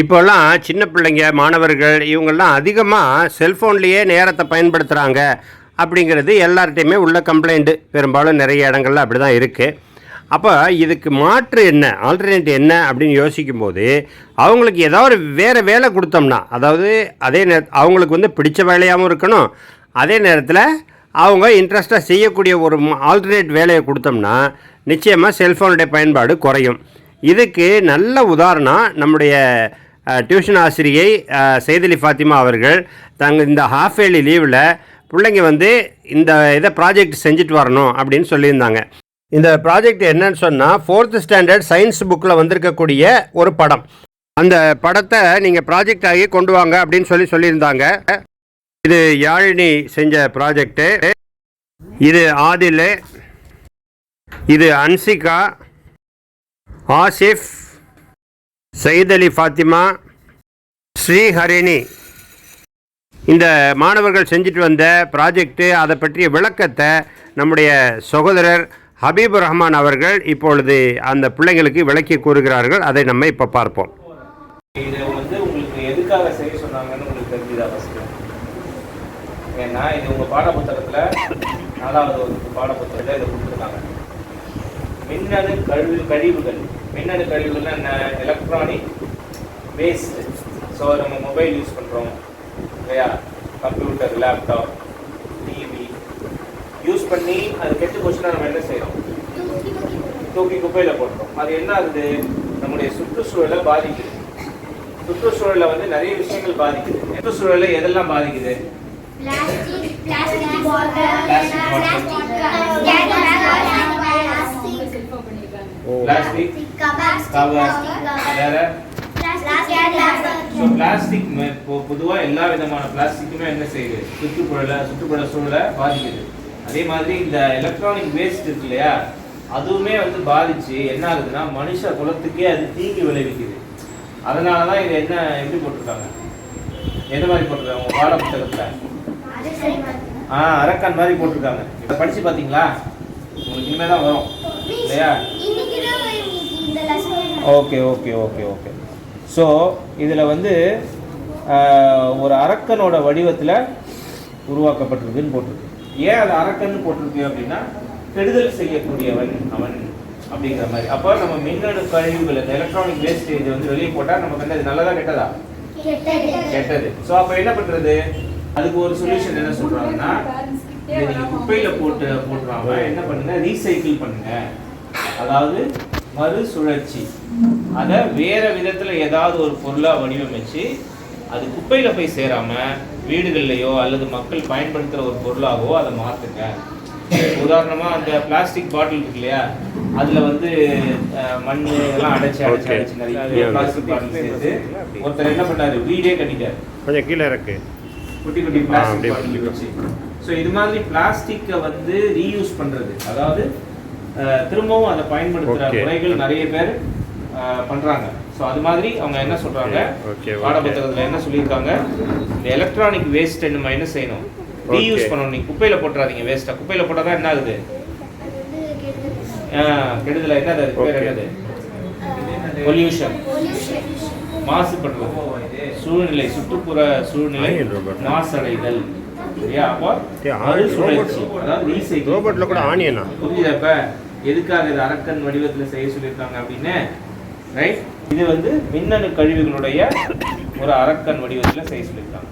இப்போல்லாம் சின்ன பிள்ளைங்க மாணவர்கள் இவங்கெல்லாம் அதிகமாக செல்ஃபோன்லேயே நேரத்தை பயன்படுத்துகிறாங்க அப்படிங்கிறது எல்லார்ட்டையுமே உள்ள கம்ப்ளைண்ட்டு பெரும்பாலும் நிறைய இடங்கள்ல அப்படி தான் இருக்குது அப்போ இதுக்கு மாற்று என்ன ஆல்டர்னேட் என்ன அப்படின்னு யோசிக்கும்போது அவங்களுக்கு ஏதாவது வேறு வேலை கொடுத்தோம்னா அதாவது அதே நேர அவங்களுக்கு வந்து பிடிச்ச வேலையாகவும் இருக்கணும். அதே நேரத்தில் அவங்க இன்ட்ரெஸ்ட்டாக செய்யக்கூடிய ஒரு ஆல்டர்னேட் வேலையை கொடுத்தோம்னா நிச்சயமாக செல்ஃபோனுடைய பயன்பாடு குறையும். இதுக்கு நல்ல உதாரணம் நம்முடைய டியூஷன் ஆசிரியை செய்தலி ஃபாத்திமா அவர்கள் தங்க இந்த ஹாஃப் இயர்லி லீவில் பிள்ளைங்க வந்து இந்த இதை ப்ராஜெக்ட் செஞ்சுட்டு வரணும் அப்படின்னு சொல்லியிருந்தாங்க. இந்த ப்ராஜெக்ட் என்னன்னு சொன்னால் ஃபோர்த்து ஸ்டாண்டர்ட் சயின்ஸ் புக்கில் வந்திருக்கக்கூடிய ஒரு படம். அந்த படத்தை நீங்கள் ப்ராஜெக்ட் ஆகி கொண்டு வாங்க அப்படின்னு சொல்லி சொல்லியிருந்தாங்க. இது யாழினி செஞ்ச ப்ராஜெக்ட்டு இது ஆதில் இது அன்சிகா ஆசிஃப் சயீத் அலி ஃபாத்திமா ஸ்ரீஹரிணி. இந்த மாணவர்கள் செஞ்சுட்டு வந்த ப்ராஜெக்ட்டு அதை பற்றிய விளக்கத்தை நம்முடைய சகோதரர் ஹபீப் ரஹ்மான் அவர்கள் இப்பொழுது அந்த பிள்ளைங்களுக்கு விளக்கி கூறுகிறார்கள். அதை நம்ம இப்போ பார்ப்போம். வந்து உங்களுக்கு எதுக்காக செய்ய சொன்னாங்கன்னு உங்களுக்கு தெரிஞ்சுதா ஃபஸ்ட்டு ஏன்னா இது உங்கள் பாடப்புத்தகத்தில் நாலாவது வகுப்பு பாடப்புத்தகத்தில் இதை கொடுத்துருக்காங்க. மின்னணு கழிவு கழிவுகள். மின்னணு கழிவுகள்னா என்ன? எலக்ட்ரானிக் வேஸ்ட் ஸோ நம்ம மொபைல் யூஸ் பண்ணுறோம் இல்லையா? கம்ப்யூட்டர் லேப்டாப் டிவி யூஸ் பண்ணி அது கெட்டு போச்சுன்னா நம்ம என்ன செய்கிறோம் தூக்கி குப்பையில் போட்டுறோம். அது என்ன ஆகுது? நம்முடைய சுற்றுச்சூழலை பாதிக்குது. சுற்றுச்சூழலை வந்து நிறைய விஷயங்கள் பாதிக்குது. சுற்றுச்சூழலை எதெல்லாம் பாதிக்குது? பிளாஸ்டிக் கவர் வேற? ஸோ பிளாஸ்டிக் பொதுவாக எல்லா விதமான பிளாஸ்டிக்குமே என்ன செய்யுது? சுற்றுப்புறல சுற்றுப்புற சூழலை பாதிக்குது. அதே மாதிரி இந்த எலக்ட்ரானிக் வேஸ்ட் இருக்கு இல்லையா? அதுவுமே வந்து பாதிச்சு என்ன ஆகுதுன்னா மனுஷ குலத்துக்கே அது தீங்கு விளைவிக்குது. அதனால தான் இது என்ன எப்படி போட்டிருக்காங்க? எந்த மாதிரி போட்டிருக்காங்க? உங்க பாட புத்தகத்தில் ஆ அரக்கான் மாதிரி போட்டிருக்காங்க. இதை படிச்சு பார்த்தீங்களா? உங்களுக்கு இனிமே தான் வரும். இல்லையா? Okay okay okay okay so இதில் வந்து ஒரு அரக்கனோட வடிவத்தில் உருவாக்கப்பட்டிருக்குன்னு போட்டிருக்கு. ஏன் அது அரக்கன் போட்டிருக்கு அப்படின்னா கெடுதல் செய்யக்கூடியவன் அவன் அப்படிங்கிற மாதிரி. அப்போ நம்ம மின்னணு கழிவுகள் இந்த எலக்ட்ரானிக் வேஸ்டேஜ் வந்து வெளியே போட்டால் நமக்கு வந்து அது நல்லதா கெட்டதா? கெட்டது. ஸோ அப்போ என்ன பண்ணுறது அதுக்கு ஒரு சொல்யூஷன் என்ன சொல்கிறாங்கன்னா இதை நீங்கள் குப்பையில் போட்டு போட்டுறாம என்ன பண்ணுங்க ரீசைக்கிள் பண்ணுங்க. அதாவது மறுசுழற்சி. அதை வேற விதத்தில் ஏதாவது ஒரு பொருளாக வடிவமைச்சு அது குப்பையில் போய் சேராம வீடுகள்லையோ அல்லது மக்கள் பயன்படுத்துகிற ஒரு பொருளாகவோ அதை மாற்றுங்க உதாரணமா அந்த பிளாஸ்டிக் பாட்டில் இருக்கு இல்லையா? அதுல வந்து மண் இதெல்லாம் அடைச்சு அடைச்சு. அடைச்சு நிறைய. பிளாஸ்டிக் பாட்டில் சேர்த்து ஒருத்தர் என்ன பண்ணாரு வீடே கட்டிட்டாரு. கொஞ்சம் கீழே இருக்கு குட்டி குட்டி பிளாஸ்டிக் பாட்டில் வச்சு. ஸோ இது மாதிரி பிளாஸ்டிக்கை வந்து ரீயூஸ் பண்றது. அதாவது திரும்பவும் அதை பயன்படுத்துற Okay. முறைகள் நிறைய பேர் அஹ், பண்றாங்க. ஸோ அது மாதிரி அவங்க என்ன okay. பாடப்புத்தகத்தில் என்ன சொல்லியிருக்காங்க? இந்த எலக்ட்ரானிக் வேஸ்ட் நம்ம என்ன செய்யணும். ரீயூஸ். பண்ணணும். நீங்க குப்பையில போட்டுறாதீங்க வேஸ்ட்டா குப்பையில போட்டால் தான் என்ன ஆகுது? கெடுதல். என்னது அது? பேர். என்னது? பொல்யூஷன் மாசுபடுறது சூழ்நிலை சுற்றுப்புற சூழ்நிலை. மாசடைதல். சரியா? அப்போ மறுசுழற்சி. அதாவது ரீசைக்கிள் ரோபோட்டில் கூட ஆனியனா புரியுதா இப்ப? எதுக்காக இது அரக்கன் வடிவத்துல செய்ய சொல்லியிருக்காங்க அப்படின்னு? ரைட் இது வந்து மின்னணு கழிவுகளுடைய ஒரு அரக்கன் வடிவத்துல செய்ய சொல்லியிருக்காங்க.